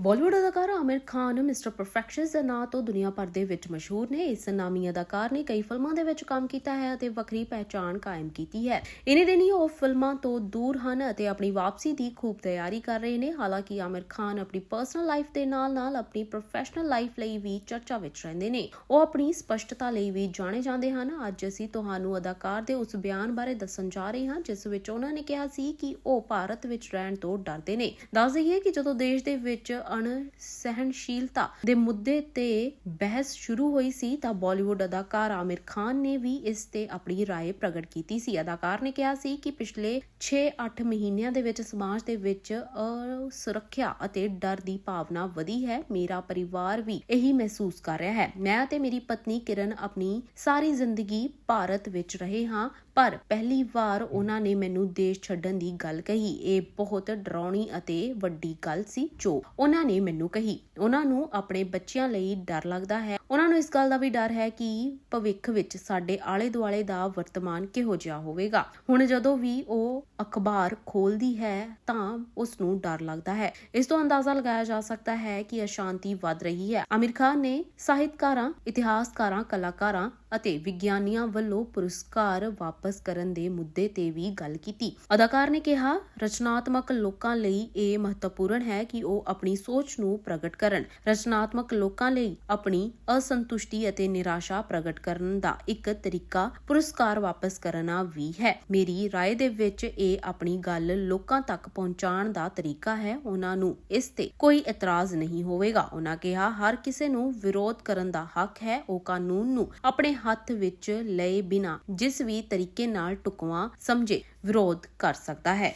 ਬਾਲੀਵੁੱਡ ਅਦਾਕਾਰ Aamir Khan, mister perfection ਦੇ ਨਾਂ ਤੋਂ ਦੁਨੀਆ ਭਰ ਦੇ ਵਿੱਚ ਮਸ਼ਹੂਰ ਨੇ। ਇਸ ਨਾਮੀ ਅਦਾਕਾਰ ਨੇ ਕਈ ਫਿਲਮਾਂ ਦੇ ਵਿੱਚ ਕੰਮ ਕੀਤਾ ਹੈ ਅਤੇ ਵੱਖਰੀ ਪਹਿਚਾਣ ਕਾਇਮ ਕੀਤੀ ਹੈ। ਇਨੀ ਦਿਨ ਹੀ ਉਹ ਫਿਲਮਾਂ ਤੋਂ ਦੂਰ ਹਨ ਅਤੇ ਆਪਣੀ ਵਾਪਸੀ ਦੀ ਖੂਬ ਤਿਆਰੀ ਕਰ ਰਹੇ ਨੇ। ਹਾਲਾਂਕਿ ਆਮਿਰ ਖਾਨ ਆਪਣੀ ਪਰਸਨਲ ਲਾਈਫ ਦੇ ਨਾਲ-ਨਾਲ ਆਪਣੀ ਪ੍ਰੋਫੈਸ਼ਨਲ ਲਾਈਫ ਲਈ ਵੀ ਚਰਚਾ ਵਿੱਚ ਰਹਿੰਦੇ ਨੇ। ਉਹ ਆਪਣੀ ਸਪਸ਼ਟਤਾ ਲਈ ਵੀ ਜਾਣੇ ਜਾਂਦੇ ਹਨ। ਅੱਜ ਅਸੀਂ ਤੁਹਾਨੂੰ ਅਦਾਕਾਰ ਦੇ ਉਸ ਬਿਆਨ ਬਾਰੇ ਦੱਸਣ ਜਾ ਰਹੇ ਹਾਂ, ਜਿਸ ਵਿੱਚ ਉਹਨਾਂ ਨੇ ਕਿਹਾ ਸੀ ਕਿ ਉਹ ਭਾਰਤ ਵਿੱਚ ਰਹਿਣ ਤੋਂ ਡਰਦੇ ਨੇ। ਦੱਸ ਦਈਏ ਕਿ ਜਦੋਂ ਦੇਸ਼ ਦੇ ਵਿੱਚ ਅਣਸਹਿਣਸ਼ੀਲਤਾ ਦੇ ਮੁੱਦੇ ਤੇ ਬਹਿਸ ਸ਼ੁਰੂ ਹੋਈ ਸੀ ਤਾਂ ਬਾਲੀਵੁੱਡ ਅਦਾਕਾਰ ਆਮਿਰ ਖਾਨ ਨੇ ਵੀ ਇਸ ਤੇ ਆਪਣੀ رائے ਪ੍ਰਗਟ ਕੀਤੀ ਸੀ ਅਦਾਕਾਰ ਨੇ ਕਿਹਾ ਸੀ ਕਿ ਪਿਛਲੇ 6-8 ਮਹੀਨਿਆਂ ਦੇ ਵਿੱਚ ਸਮਾਜ ਦੇ ਵਿੱਚ ਅਸੁਰੱਖਿਆ ਅਤੇ ਡਰ ਦੀ ਭਾਵਨਾ ਵਧੀ ਹੈ ਮੇਰਾ ਪਰਿਵਾਰ ਵੀ ਇਹੀ ਮਹਿਸੂਸ ਕਰ ਰਿਹਾ ਹੈ ਮੈਂ ਤੇ ਮੇਰੀ ਪਤਨੀ ਕਿਰਨ ਆਪਣੀ ਸਾਰੀ ਜ਼ਿੰਦਗੀ ਭਾਰਤ ਵਿੱਚ ਰਹੇ ਹਾਂ ਪਰ ਪਹਿਲੀ ਵਾਰ ਉਹਨਾਂ ਨੇ ਮੈਨੂੰ ਦੇਸ਼ ਛੱਡਣ ਦੀ ਗੱਲ ਕਹੀ। ਇਹ ਬਹੁਤ ਡਰਾਉਣੀ ਅਤੇ ਵੱਡੀ ਗੱਲ ਸੀ, ਜੋ ਉਹਨਾਂ ਨੇ ਮੈਨੂੰ ਕਹੀ। ਉਹਨਾਂ ਨੂੰ ਆਪਣੇ ਬੱਚਿਆਂ ਲਈ ਡਰ ਲੱਗਦਾ ਹੈ। ਉਹਨਾਂ ਇਸ ਗੱਲ ਦਾ ਵੀ ਡਰ ਹੈ ਕਿ ਭਵਿੱਖ ਵਿੱਚ ਸਾਡੇ ਆਲੇ ਦੁਆਲੇ ਦਾ ਵਰਤਮਾਨ ਕਿਹੋ ਜਿਹਾ ਹੋਵੇਗਾ। ਹੁਣ ਜਦੋਂ ਵੀ ਉਹ ਅਖਬਾਰ ਖੋਲਦੀ ਹੈ, ਤਾਂ ਉਸ ਨੂੰ ਡਰ ਲੱਗਦਾ ਹੈ। ਇਸ ਤੋਂ ਅੰਦਾਜ਼ਾ ਲਗਾਇਆ ਜਾ ਸਕਦਾ ਹੈ ਕਿ ਅਸ਼ਾਂਤੀ ਵੱਧ ਰਹੀ ਹੈ। ਆਮਿਰ ਖਾਨ ਨੇ ਸਾਹਿਤਕਾਰਾਂ, ਇਤਿਹਾਸਕਾਰਾਂ, ਕਲਾਕਾਰਾਂ ਅਤੇ ਵਿਗਿਆਨੀਆਂ ਵੱਲੋਂ ਪੁਰਸਕਾਰ ਵਾਪਸ ਕਰਨ ਦੇ ਮੁੱਦੇ ਤੇ ਵੀ ਗੱਲ ਕੀਤੀ। ਅਦਾਕਾਰ ਨੇ ਕਿਹਾ, ਰਚਨਾਤਮਕ ਲੋਕਾਂ ਲਈ ਇਹ ਮਹੱਤਵਪੂਰਨ ਹੈ ਕਿ ਉਹ ਆਪਣੀ ਸੋਚ ਨੂੰ ਪ੍ਰਗਟ ਕਰਨ। ਰਚਨਾਤਮਕ ਲੋਕਾਂ ਲਈ ਆਪਣੀ ਅਸੰਤੁਸ਼ਟੀ ਅਤੇ ਨਿਰਾਸ਼ਾ ਪ੍ਰਗਟ ਕਰਨ ਦਾ ਇੱਕ ਤਰੀਕਾ ਪੁਰਸਕਾਰ ਵਾਪਸ ਕਰਨਾ ਵੀ ਹੈ ਮੇਰੀ رائے ਦੇ ਵਿੱਚ ਇਹ ਆਪਣੀ ਗੱਲ ਲੋਕਾਂ ਤੱਕ ਪਹੁੰਚਾਉਣ ਦਾ ਤਰੀਕਾ ਹੈ ਉਹਨਾਂ ਨੂੰ ਇਸ ਤੇ ਕੋਈ ਇਤਰਾਜ਼ ਨਹੀਂ ਹੋਵੇਗਾ ਉਹਨਾਂ ਕਿਹਾ ਹਰ ਕਿਸੇ ਨੂੰ ਵਿਰੋਧ ਕਰਨ ਦਾ ਹੱਕ ਹੈ ਉਹ ਕਾਨੂੰਨ ਨੂੰ ਆਪਣੇ ਹੱਥ ਵਿੱਚ ਲਏ ਬਿਨਾ ਜਿਸ ਵੀ ਤਰੀਕੇ ਨਾਲ ਟੁਕਵਾ ਸਮਝੇ ਵਿਰੋਧ ਕਰ ਸਕਦਾ ਹੈ